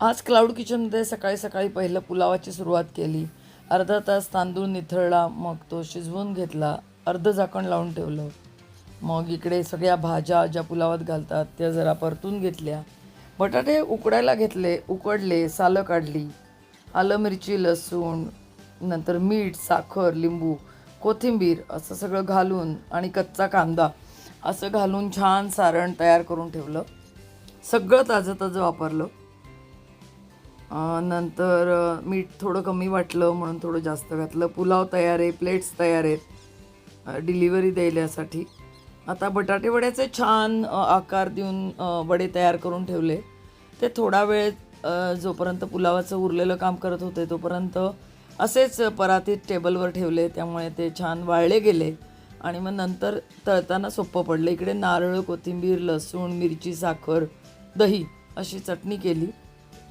आज क्लाउड किचनमध्ये सकाळी सकाळी पहिलं पुलावाची सुरुवात केली. अर्धा तास तांदूळ निथळला मग तो शिजवून घेतला अर्ध झाकण लावून ठेवलं. मग इकडे सगळ्या भाज्या ज्या पुलावात घालतात त्या जरा परतून घेतल्या. बटाटे उकडायला घेतले उकडले सालं काढली. आलं मिरची लसूण नंतर मीठ साखर लिंबू कोथिंबीर असं सगळं घालून आणि कच्चा कांदा असं घालून छान सारण तयार करून ठेवलं. सगळं ताजं ताजं वापरलं. नंतर मीठ थोडं कमी वाटलं म्हणून थोडं जास्त घातलं. पुलाव तयार आहे प्लेट्स तयार आहेत डिलिव्हरी द्यायल्यासाठी. आता बटाटे वड्याचे छान आकार देऊन वडे तयार करून ठेवले. ते थोडा वेळ जोपर्यंत पुलावाचं उरलेलं काम करत होते तोपर्यंत असेच परातीत टेबलवर ठेवले. त्यामुळे ते छान वाळले गेले. आणि मग नंतर तळताना सोपं पडलं. इकडे नारळ कोथिंबीर लसूण मिरची साखर दही अशी चटणी केली.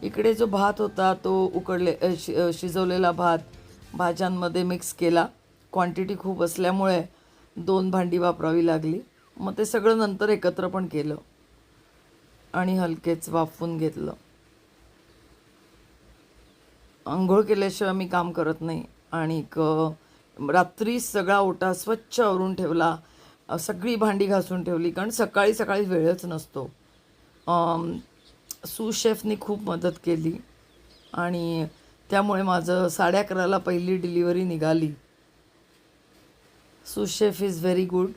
इकडे जो भात होता तो उकडले शि शिजवलेला भात भाज्यांमध्ये मिक्स केला. क्वांटिटी खूप असल्यामुळे दोन भांडी वापरावी लागली. मग ते सगळं नंतर एकत्र पण केलं. आणि हलकेच वाफवून घेतलं. आंघोळ केल्याशिवाय मी काम करत नाही. आणि रात्री सगळा ओटा स्वच्छ आवरून ठेवला. सगळी भांडी घासून ठेवली. कारण सकाळी सकाळी वेळच नसतो. अम, खूप मदत केली आणि त्यामुळे माझं साडे अकराला पहिली डिलिव्हरी निघाली. Sous chef is very good.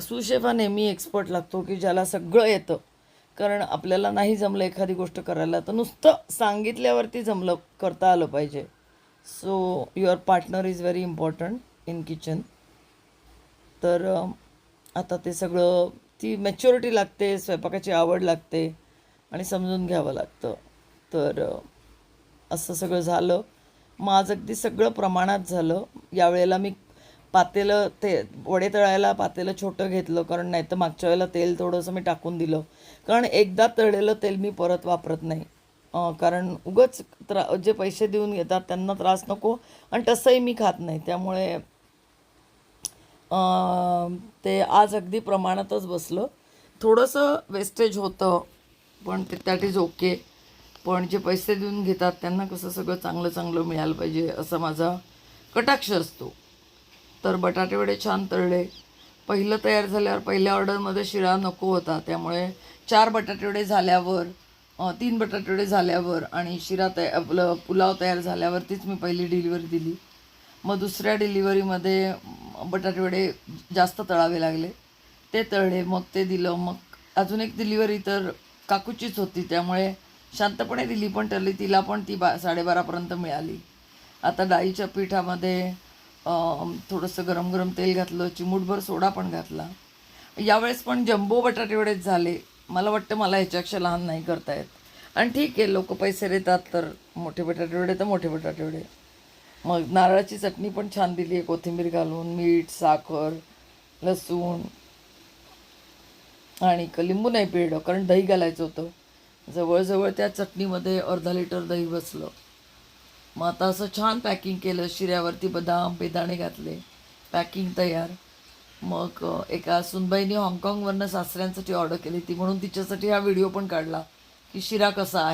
Sous chef हा नेहमी एक्सपर्ट लागतो की ज्याला सगळं येतं. कारण आपल्याला नाही जमलं एखादी गोष्ट करायला तर नुसतं सांगितल्यावरती जमलं करता आलं पाहिजे. So your partner is very important in kitchen. तर आता ते सगळं ती मॅच्युरिटी लागते स्वयंपाकाची आवड लागते. आणि समजून घ्यावं लागतं. तर असं सगळं झालं. मग आज अगदी सगळं प्रमाणात झालं. यावेळेला मी पातेलं ते वडे तळायला पातेलं छोटं घेतलं कारण नाही तर मागच्या वेळेला तेल थोडंसं मी टाकून दिलं. कारण एकदा तळलेलं तेल मी परत वापरत नाही. कारण उगच त्रा जे पैसे देऊन घेतात त्यांना त्रास नको आणि तसंही मी खात नाही. त्यामुळे ते आज अगदी प्रमाणातच बसलं. थोडंसं वेस्टेज होतं. पण ते दॅट इज ओके पण जे पैसे देऊन घेतात त्यांना कसं सगळं चांगलं चांगलं मिळालं पाहिजे असा माझा कटाक्ष असतो. तर बटाटेवडे छान तळले. पहिलं तयार झाल्यावर पहिल्या ऑर्डरमध्ये शिरा नको होता. त्यामुळे चार बटाटेवडे झाल्यावर तीन बटाटेवडे झाल्यावर आणि शिरा तया आपलं पुलाव तयार झाल्यावरतीच मी पहिली डिलिव्हरी दिली. मग दुसऱ्या डिलिव्हरीमध्ये बटाटेवडे जास्त तळावे लागले. ते तळले मग ते दिलं मग अजून एक डिलिव्हरी तर काकूचीच होती त्यामुळे शांतपणे दिली पण टरली. तिला पण ती बा साडेबारापर्यंत मिळाली. आता डाळीच्या पिठामध्ये थोडंसं गरम गरम तेल घातलं चिमूटभर सोडा पण घातला. यावेळेस पण जम्बो बटाटेवडेच झाले. मला वाटतं मला ह्याच्यापेक्षा लहान नाही करता येत. आणि ठीक आहे लोक पैसे देतात तर मोठे बटाटेवडे तर मोठे बटाटेवडे मग नारळाची चटणी पण छान दिली आहे कोथिंबीर घालून मीठ साखर लसूण. आणि लिंबू नाही पिळलं कारण दही घालायचं होतं. जवळजवळ त्या चटणीमध्ये अर्धा लिटर दही बसलं. मग आता असं छान पॅकिंग केलं शिऱ्यावरती बदाम बेदाणे घातले. पॅकिंग तयार. मग एका सुनबाईने हाँगकाँगवरनं सासऱ्यांसाठी ऑर्डर केली. ती म्हणून तिच्यासाठी हा व्हिडिओ पण काढला की शिरा कसा आहे?